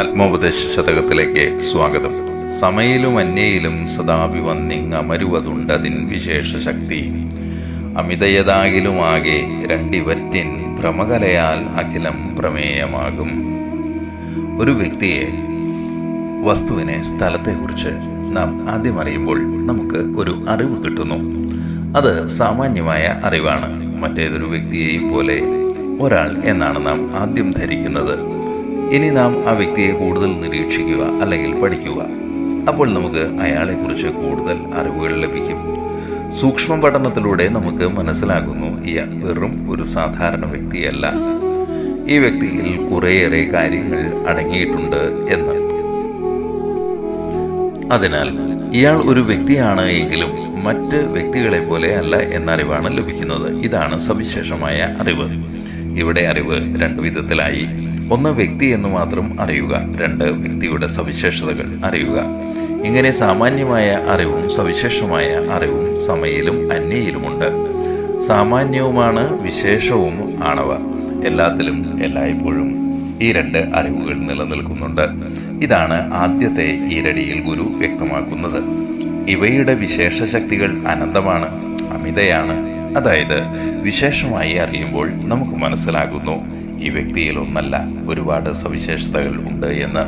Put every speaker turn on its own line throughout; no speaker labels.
ആത്മോപദേശ ശതകത്തിലേക്ക് സ്വാഗതം. സമയിലും അന്യയിലും സദാഭിവന്നിങ് അമരുവതുണ്ടതിൻ വിശേഷ ശക്തി അമിതയതാകിലുമാകെ രണ്ടിവറ്റിൻ ഭ്രമകലയാൽ അഖിലം പ്രമേയമാകും. ഒരു വ്യക്തിയെ വസ്തുവിനെ സ്ഥലത്തെക്കുറിച്ച് നാം ആദ്യം അറിയുമ്പോൾ നമുക്ക് ഒരു അറിവ് കിട്ടുന്നു. അത് സാമാന്യമായ അറിവാണ്. മറ്റേതൊരു വ്യക്തിയെയും പോലെ ഒരാൾ എന്നാണ് നാം ആദ്യം ധരിക്കുന്നത്. ഇനി നാം ആ വ്യക്തിയെ കൂടുതൽ നിരീക്ഷിക്കുക അല്ലെങ്കിൽ പഠിക്കുക. അപ്പോൾ നമുക്ക് അയാളെക്കുറിച്ച് കൂടുതൽ അറിവുകൾ ലഭിക്കും. സൂക്ഷ്മ പഠനത്തിലൂടെ നമുക്ക് മനസ്സിലാകുന്നു ഇയാൾ വെറും ഒരു സാധാരണ വ്യക്തിയല്ല. ഈ വ്യക്തിയിൽ കുറേയേറെ കാര്യങ്ങൾ അടങ്ങിയിട്ടുണ്ട് എന്ന്. അതിനാൽ ഇയാൾ ഒരു വ്യക്തിയാണ് എങ്കിലും മറ്റ് വ്യക്തികളെ പോലെ അല്ല എന്നറിവാണ് ലഭിക്കുന്നത്. ഇതാണ് സവിശേഷമായ അറിവ്. ഇവിടെ അറിവ് രണ്ടു വിധത്തിലായി. ഒന്ന് വ്യക്തി എന്ന് മാത്രം അറിയുക രണ്ട് വ്യക്തിയുടെ സവിശേഷതകൾ അറിയുക. ഇങ്ങനെ സാമാന്യമായ അറിവും സവിശേഷമായ അറിവും സമയയിലും അന്യയിലുമുണ്ട്. സാമാന്യവുമാണ് വിശേഷവും ആണവ. എല്ലാത്തിലും എല്ലായ്പ്പോഴും ഈ രണ്ട് അറിവുകൾ നിലനിൽക്കുന്നുണ്ട്. ഇതാണ് ആദ്യത്തെ ഈരടിയിൽ ഗുരു വ്യക്തമാക്കുന്നത്. ഇവയുടെ വിശേഷ ശക്തികൾ അനന്തമാണ് അമിതയാണ്. അതായത് വിശേഷമായി അറിയുമ്പോൾ നമുക്ക് മനസ്സിലാകുന്നു. ഈ വ്യക്തിയിൽ ഒന്നല്ല ഒരുപാട് സവിശേഷതകൾ ഉണ്ട് എന്ന്.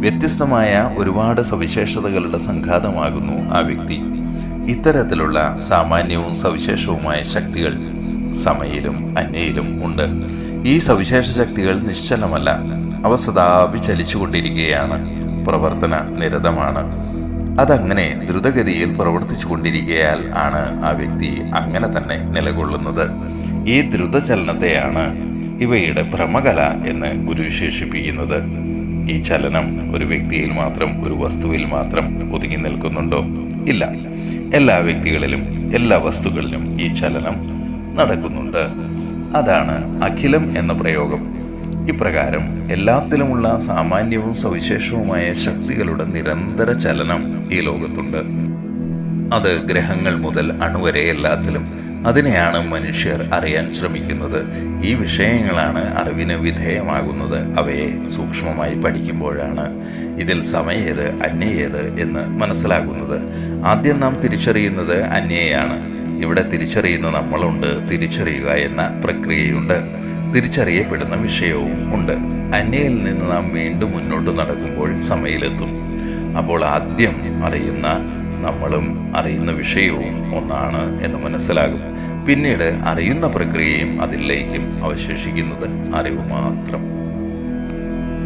വ്യത്യസ്തമായ ഒരുപാട് സവിശേഷതകളുടെ സംഘാതമാകുന്നു ആ വ്യക്തി. ഇത്തരത്തിലുള്ള സാമാന്യവും സവിശേഷവുമായ ശക്തികൾ സമയിലും അന്യയിലും ഉണ്ട്. ഈ സവിശേഷ ശക്തികൾ നിശ്ചലമല്ല അവ സദാപി ചലിച്ചുകൊണ്ടിരിക്കുകയാണ് പ്രവർത്തന നിരതമാണ്. അതങ്ങനെ ദ്രുതഗതിയിൽ പ്രവർത്തിച്ചു കൊണ്ടിരിക്കയാൽ ആണ് ആ വ്യക്തി അങ്ങനെ തന്നെ നിലകൊള്ളുന്നത്. ഈ ദ്രുതചലനത്തെയാണ് ഇവയുടെ ഭ്രമകല എന്ന് ഗുരു വിശേഷിപ്പിക്കുന്നത്. ഈ ചലനം ഒരു വ്യക്തിയിൽ മാത്രം ഒരു വസ്തുവിൽ മാത്രം ഒതുങ്ങി നിൽക്കുന്നുണ്ടോ? ഇല്ല. എല്ലാ വ്യക്തികളിലും എല്ലാ വസ്തുക്കളിലും ഈ ചലനം നടക്കുന്നുണ്ട്. അതാണ് അഖിലം എന്ന പ്രയോഗം. ഇപ്രകാരം എല്ലാത്തിലുമുള്ള സാമാന്യവും സവിശേഷവുമായ ശക്തികളുടെ നിരന്തര ചലനം ഈ ലോകത്തുണ്ട്. അത് ഗ്രഹങ്ങൾ മുതൽ അണുവരെ എല്ലാത്തിലും അതിനെയാണ് മനുഷ്യർ അറിയാൻ ശ്രമിക്കുന്നത്. ഈ വിഷയങ്ങളാണ് അറിവിന് വിധേയമാകുന്നത്. അവയെ സൂക്ഷ്മമായി പഠിക്കുമ്പോഴാണ് ഇതിൽ സമയേത് അന്യേത് എന്ന് മനസ്സിലാകുന്നത്. ആദ്യം നാം തിരിച്ചറിയുന്നത് അന്യയാണ്. ഇവിടെ തിരിച്ചറിയുന്ന നമ്മളുണ്ട് തിരിച്ചറിയുക എന്ന പ്രക്രിയയുണ്ട്. തിരിച്ചറിയപ്പെടുന്ന വിഷയവും ഉണ്ട്. അന്യയിൽ നിന്ന് നാം വീണ്ടും മുന്നോട്ട് നടക്കുമ്പോൾ സമയിലെത്തും. അപ്പോൾ ആദ്യം അറിയുന്ന നമ്മളും അറിയുന്ന വിഷയവും ഒന്നാണ് എന്ന് മനസ്സിലാകും. പിന്നീട് അറിയുന്ന പ്രക്രിയയും അതിലേക്കും അവശേഷിക്കുന്നത് അറിവ് മാത്രം.